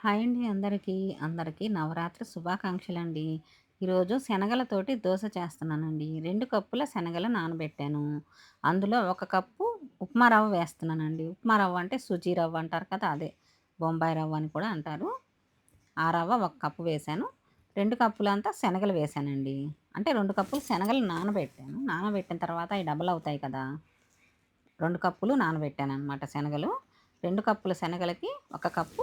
Hi అండి అందరికీ. అందరికీ నవరాత్రి శుభాకాంక్షలండి. ఈరోజు శనగలతోటి దోశ చేస్తున్నానండి. రెండు కప్పుల శనగలు నానబెట్టాను. అందులో ఒక కప్పు ఉప్మా రవ్వ వేస్తున్నానండి. ఉప్మా రవ్వ అంటే సుజీ రవ్వ అంటారు కదా! అదే. బొంబాయి రవ్వ అని కూడా అంటారు. ఆ రవ్వ ఒక కప్పు వేశాను. రెండు కప్పులంతా శనగలు వేశానండి. అంటే రెండు కప్పులు శనగలు నానబెట్టాను. నానబెట్టిన తర్వాత అవి డబల్ అవుతాయి కదా! రెండు కప్పులు నానబెట్టాను అనమాట శనగలు. రెండు కప్పుల శనగలకి ఒక కప్పు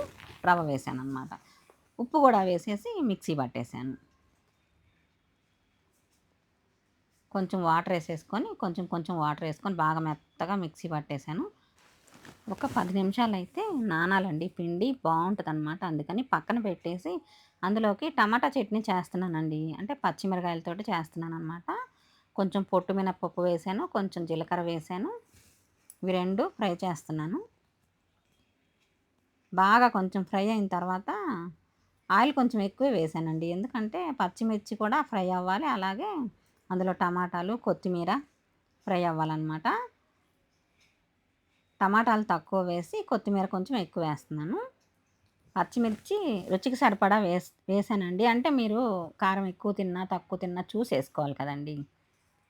రవ్వ వేసాను అనమాట ఉప్పు కూడా వేసేసి మిక్సీ పట్టేశాను. కొంచెం వాటర్ వేసేసుకొని కొంచెం కొంచెం వాటర్ వేసుకొని బాగా మెత్తగా మిక్సీ పట్టేశాను. ఒక 10 నిమిషాలైతే నానాలండి పిండి బావుంటదనమాట. అందుకని పక్కన పెట్టేసి అందులోకి టమాటా చట్నీ చేస్తున్నానండి. అంటే పచ్చిమిరకాయలతోటి చేస్తున్నాననమాట. కొంచెం పొట్టు మినపప్పు వేసాను కొంచెం జీలకర్ర వేసాను ఇవి రెండు ఫ్రై చేస్తున్నాను. బాగా కొంచెం ఫ్రై అయిన తర్వాత ఆయిల్ కొంచెం ఎక్కువే వేసానండి ఎందుకంటే పచ్చిమిర్చి కూడా ఫ్రై అవ్వాలి. అలాగే అందులో టమాటాలు, కొత్తిమీర ఫ్రై అవ్వాలనమాట. టమాటాలు తక్కువ వేసి కొత్తిమీర కొంచెం ఎక్కువ వేస్తున్నాను. పచ్చిమిర్చి రుచికి సరిపడా వేస్ వేసానండి అంటే మీరు కారం ఎక్కువ తిన్నా, తక్కువ తిన్నా చూసేసుకోవాలి కదండీ!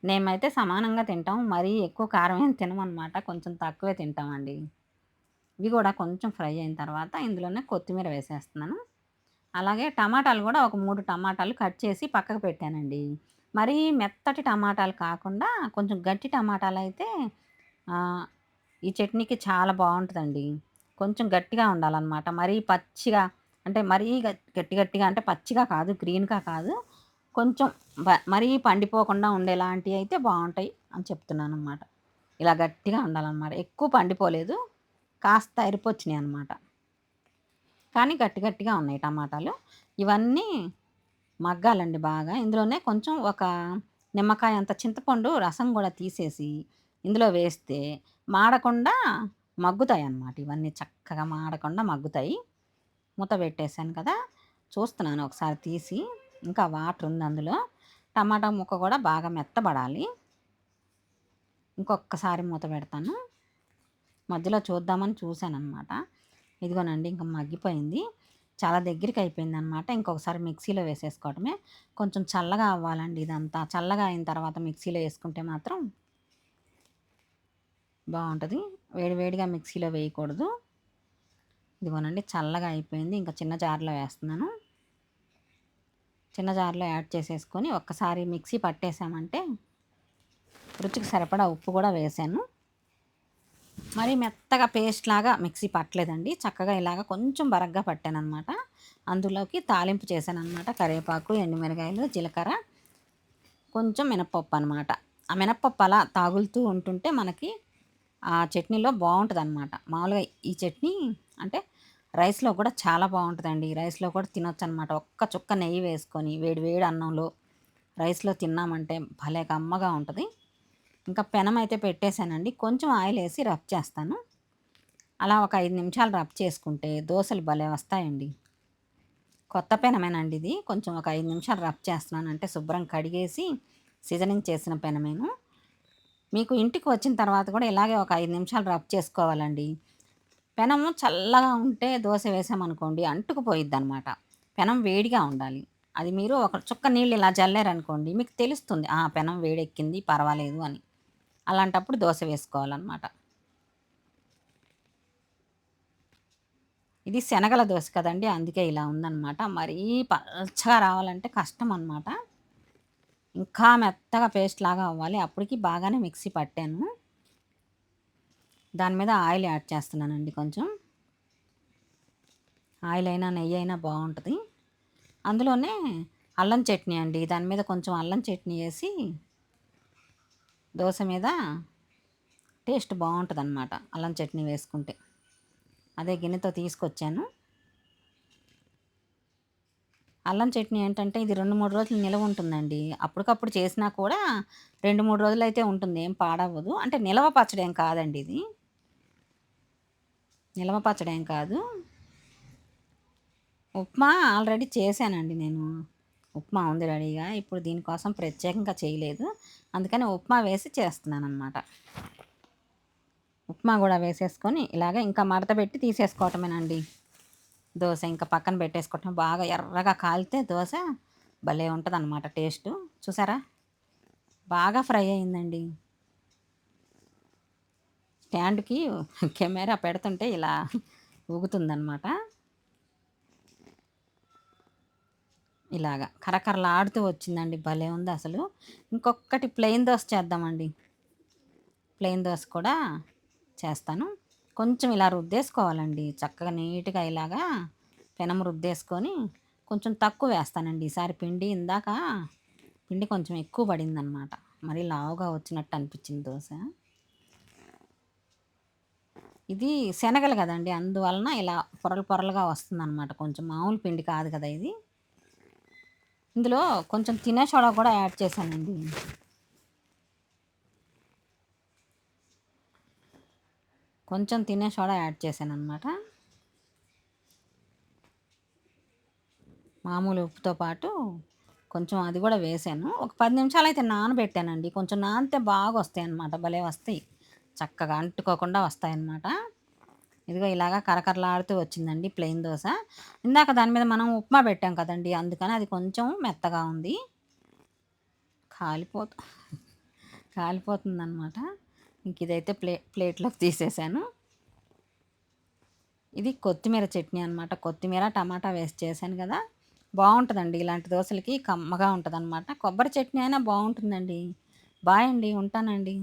మేమైతే సమానంగా తింటాం. మరీ ఎక్కువ కారం ఏం తినమనమాట. కొంచెం తక్కువే తింటామండి. ఇవి కూడా కొంచెం ఫ్రై అయిన తర్వాత ఇందులోనే కొత్తిమీర వేసేస్తున్నాను. అలాగే టమాటాలు కూడా ఒక మూడు టమాటాలు కట్ చేసి పక్కకు పెట్టానండి. మరీ మెత్తటి టమాటాలు కాకుండా కొంచెం గట్టి టమాటాలు అయితే ఈ చట్నీకి చాలా బాగుంటుందండి కొంచెం గట్టిగా ఉండాలన్నమాట మరీ పచ్చిగా అంటే మరీ గట్టి గట్టిగా అంటే పచ్చిగా కాదు, గ్రీన్‌గా కాదు. కొంచెం బ మరీ పండిపోకుండా ఉండేలాంటివి అయితే బాగుంటాయి అని చెప్తున్నాను అనమాట ఇలా గట్టిగా ఉండాలన్నమాట ఎక్కువ పండిపోలేదు. కాస్త ఎరుపొచ్చినియనమాట. కానీ గట్టి గట్టిగా ఉన్నాయి టమాటాలు. ఇవన్నీ మగ్గాలండి బాగా. ఇందులోనే కొంచెం ఒక నిమ్మకాయ అంత చింతపండు రసం కూడా తీసేసి ఇందులో వేస్తే మాడకుండా మగ్గుతాయి అన్నమాట ఇవన్నీ చక్కగా మాడకుండా మగ్గుతాయి. మూత పెట్టేశాను కదా! చూస్తున్నాను ఒకసారి తీసి. ఇంకా వాటర్ ఉంది అందులో. టమాటా ముక్క కూడా బాగా మెత్తబడాలి. ఇంకొకసారి మూత పెడతాను. మధ్యలో చూద్దామని చూశానమాట ఇదిగోనండి ఇంకా మగ్గిపోయింది. చాలా దగ్గరికి అయిపోయింది అనమాట ఇంకొకసారి మిక్సీలో వేసేసుకోవటమే. కొంచెం చల్లగా అవ్వాలండి ఇదంతా. చల్లగా అయిన తర్వాత మిక్సీలో వేసుకుంటే మాత్రం బాగుంటుంది వేడి వేడిగా మిక్సీలో వేయకూడదు. ఇదిగోనండి చల్లగా అయిపోయింది. ఇంకా చిన్న జార్‌లో వేస్తున్నాను. చిన్న జార్‌లో యాడ్ చేసేసుకొని ఒక్కసారి మిక్సీ పట్టేసామంటే రుచికి సరిపడా ఉప్పు కూడా వేసాను మరి మెత్తగా పేస్ట్ లాగా మిక్సీ పట్టలేదండి. చక్కగా ఇలాగ కొంచెం బరగ్గా పట్టాననమాట. అందులోకి తాలింపు చేశాననమాట. కరివేపాకు, ఎండుమిరగాయలు, జీలకర్ర, కొంచెం మినపప్పు అనమాట. ఆ మినప్పప్పు అలా తాగులుతూ ఉంటుంటే మనకి ఆ చట్నీలో బావుంటదనమాట. మామూలుగా ఈ చట్నీ అంటే రైస్‌లో కూడా చాలా బాగుంటుందండి రైస్‌లో కూడా తినొచ్చనమాట. ఒక్క చుక్క నెయ్యి వేసుకొని వేడి వేడి అన్నంలో రైస్‌లో తిన్నామంటే భలే కమ్మగా ఉంటుంది ఇంకా పెనమైతే పెట్టేసానండి. కొంచెం ఆయిల్ వేసి రబ్ చేస్తాను. అలా ఒక ఐదు నిమిషాలు రబ్ చేసుకుంటే దోశలు భలే వస్తాయండి. కొత్త పెనమేనండి ఇది. కొంచెం ఒక ఐదు నిమిషాలు రబ్ చేస్తున్నాను. అంటే శుభ్రం కడిగేసి సీజనింగ్ చేసిన పెనమేను. మీకు ఇంటికి వచ్చిన తర్వాత కూడా ఇలాగే ఒక ఐదు నిమిషాలు రబ్ చేసుకోవాలండి. పెనము చల్లగా ఉంటే దోశ వేసామనుకోండి అంటుకుపోయిద్ది అనమాట పెనం వేడిగా ఉండాలి. అది మీరు ఒక చుక్క నీళ్ళు ఇలా జల్లారనుకోండి మీకు తెలుస్తుంది. ఆ! పెనం వేడెక్కింది పర్వాలేదు అని. అలాంటప్పుడు దోశ వేసుకోవాలన్నమాట ఇది శనగల దోశ కదండీ! అందుకే ఇలా ఉందనమాట. మరీ పల్చగా రావాలంటే కష్టం అనమాట. ఇంకా మెత్తగా పేస్ట్ లాగా అవ్వాలి. అప్పటికి బాగానే మిక్సీ పట్టాను. దాని మీద ఆయిల్ యాడ్ చేస్తున్నానండి కొంచెం. ఆయిల్ అయినా, నెయ్యి అయినా బాగుంటుంది అందులోనే అల్లం చట్నీ అండి. దాని మీద కొంచెం అల్లం చట్నీ వేసి దోశ మీద టేస్ట్ బాగుంటుంది అనమాట అల్లం చట్నీ వేసుకుంటే. అదే గిన్నెతో తీసుకొచ్చాను. అల్లం చట్నీ ఏంటంటే ఇది 2, 3 రోజులు నిలవ ఉంటుందండి. అప్పటికప్పుడు చేసినా కూడా 2, 3 రోజులైతే ఉంటుంది. ఏం పాడవ్వదు. అంటే నిలవ పచ్చడేం కాదండి ఇది. నిలవ పచ్చడేం కాదు. ఉప్మా ఆల్రెడీ చేశానండి నేను. ఉప్మా ఉంది రెడీగా. ఇప్పుడు దీనికోసం ప్రత్యేకంగా చేయలేదు. అందుకని ఉప్మా వేసి చేస్తున్నాననమాట. ఉప్మా కూడా వేసేసుకొని ఇలాగ ఇంకా మడత పెట్టి తీసేసుకోవటమేనండి. దోశ ఇంకా పక్కన పెట్టేసుకోవటం బాగా ఎర్రగా కాలితే దోశ భలే ఉంటుంది అనమాట టేస్ట్ చూసారా బాగా ఫ్రై అయిందండి స్టాండ్కి కెమెరా పెడుతుంటే ఇలా ఊగుతుందనమాట ఇలాగా కరకరలాడుతూ వచ్చిందండి. భలే ఉంది అసలు. ఇంకొకటి ప్లెయిన్ దోశ చేద్దామండి. ప్లెయిన్ దోశ కూడా చేస్తాను. కొంచెం ఇలా రుద్దేసుకోవాలండి. చక్కగా నీట్గా ఇలాగా పెనం రుద్దేసుకొని కొంచెం తక్కువ వేస్తానండి. ఈసారి పిండి ఇందాక పిండి కొంచెం ఎక్కువ పడిందనమాట. మరి లావుగా వచ్చినట్టు అనిపించింది దోశ ఇది శనగలు కదండి. అందువలన ఇలా పొరలు పొరలుగా వస్తుందన్నమాట కొంచెం మామూలు పిండి కాదు కదా ఇది. ఇందులో కొంచెం తినే సోడా కూడా యాడ్ చేశానండి. కొంచెం తినే సోడా యాడ్ చేశాను అనమాట మామూలు ఉప్పుతో పాటు కొంచెం అది కూడా వేసాను. ఒక పది నిమిషాలు అయితే నానబెట్టానండి. కొంచెం నానితే బాగా వస్తాయి అన్నమాట భలే వస్తాయి. చక్కగా అంటుకోకుండా వస్తాయన్నమాట. ఇదిగో ఇలాగా కరకరలాడుతూ వచ్చిందండి ప్లెయిన్ దోశ. ఇందాక దాని మీద మనం ఉప్మా పెట్టాం కదండి అందుకని అది కొంచెం మెత్తగా ఉంది. కాలిపోతు కాలిపోతుందనమాట ఇంక ఇదైతే ప్లే ప్లేట్లోకి తీసేసాను. ఇది కొత్తిమీర చట్నీ అనమాట కొత్తిమీర టమాటా వేసి చేశాను కదా. బాగుంటుందండి ఇలాంటి దోశలకి కమ్మగా ఉంటుంది అనమాట కొబ్బరి చట్నీ అయినా బాగుంటుందండి. బాయ్ అండి ఉంటానండి.